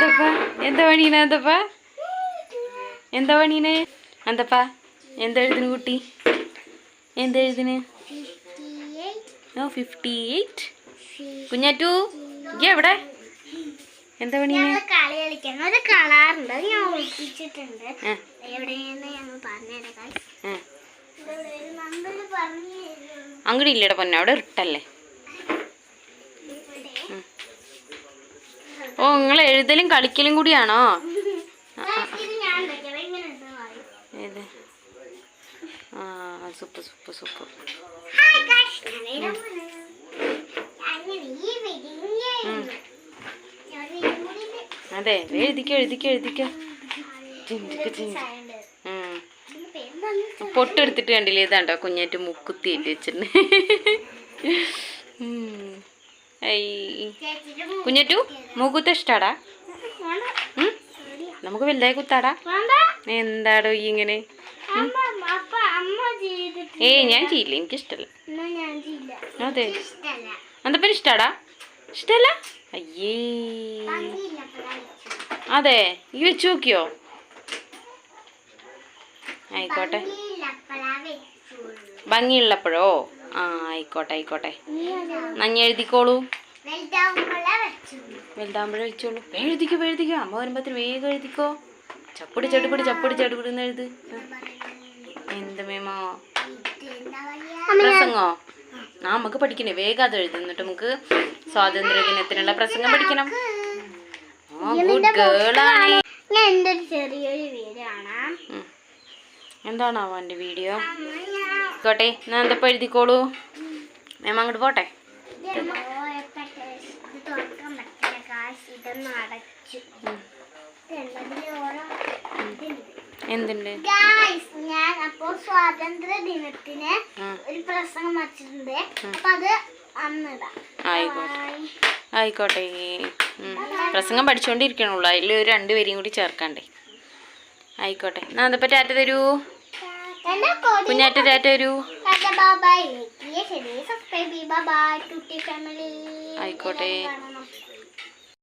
എന്തപ്പാ എന്താ പണീന എന്തപ്പാ എന്താ പണീന്? എന്തപ്പാ എന്താ എഴുതിന് കുട്ടി? എന്താ എഴുതിന്? ഓ ഫിഫ്റ്റി എയ്റ്റ് കുഞ്ഞാറ്റു ഇയ്യ് എവിടെ? എന്താ പണി കളി കളിക്കണം. അവിടെ കളറുണ്ട് അത് ഞാൻ ഒളിപ്പിച്ചിട്ടുണ്ട് ആ എവിടെയെന്ന് ഞങ്ങൾ പറഞ്ഞുതരാം guys. ആ ഇവിടെ ഒരു നമ്പർ പറഞ്ഞു തരും. അങ്ങോട്ട് ഇല്ലട പൊന്നെ അവിടെ ഇട്ടല്ലേ ഇവിടെ. ഓ നിങ്ങൾ എഴുതലും കളിക്കലും കൂടിയാണോ? ഏത്? ആ സൂപ്പർ സൂപ്പർ സൂപ്പർ അതെ എഴുതിക്കോ എഴുതിക്കോ എഴുതിക്കോ. ചിന്തിക്ക് ചിന്തി? പൊട്ടെടുത്തിട്ട് കണ്ടില്ലേ ഇതാണ്ടോ കുഞ്ഞേറ്റ് മുക്കുത്തിയിട്ട് വെച്ചിട്ടുണ്ട്. ഐ. കുഞ്ഞാറ്റു മൂക്കുത്ത് ഇഷ്ടാടാ? നമുക്ക് വലുതായി കുത്താടാ. എന്താടോ ഈ ഇങ്ങനെ? ഏയ് ഞാൻ ചെയ്യില്ല. എനിക്കിഷ്ടല്ല. അതെ. ഇഷ്ടല്ല എന്തപ്പൻ ഇഷ്ടാടാ? ഇഷ്ടല്ല? അയ്യേ. അതെ. ഈ വെച്ച് നോക്കിയോ? ആയിക്കോട്ടെ. ഭംഗിയുള്ളപ്പോഴോ? ആ ആയിക്കോട്ടെ ആയിക്കോട്ടെ. നീ വലുതാകുമ്പോഴേ എഴുതിച്ചോളൂ എഴുതിക്കോ എഴുതിക്കോ. അമ്മ വരുമ്പോഴത്തേന് വേഗം എഴുതിക്കോ. ചപ്പടി ചടുപിടി ചപ്പിടി ചടുപിടിന്ന് എഴുത്. എന്ത് മേമോ? പ്രസംഗോ? ആ നമുക്ക് പഠിക്കണേ വേഗം അത് എഴുതി. എന്നിട്ട് നമുക്ക് സ്വാതന്ത്ര്യ ദിനത്തിനുള്ള പ്രസംഗം പഠിക്കണം. ഗുഡ് ഗേളാണ് ചെറിയൊരു വീഡിയോ ആണ് എന്താണാവോ എന്റെ വീഡിയോ? അമ്മ ഞാൻ ഞാൻ എഴുതിക്കോളൂ? മേമ അങ്ങോട്ട് പോട്ടെ. ഇതൊന്നും അടച്ചു. എന്തുണ്ട്? ഗായ്സ് ഞാൻ അപ്പോ സ്വാതന്ത്ര്യ ദിനത്തിന് ഒരു പ്രസംഗം വച്ചിട്ടുണ്ട് അപ്പൊ അത് അന്നിടാം. ആയിക്കോട്ടെ. പ്രസംഗം പഠിച്ചുകൊണ്ടിരിക്കണുള്ളൂ അതിൽ ഒരു രണ്ട് പേരെയും കൂടി ചേർക്കണ്ടേ? ആയിക്കോട്ടെ. എന്നാ അതിപ്പോ ടാറ്റ തരൂ. കുഞ്ഞാറ്റ ടാറ്റ തരൂ. ആയിക്കോട്ടെ.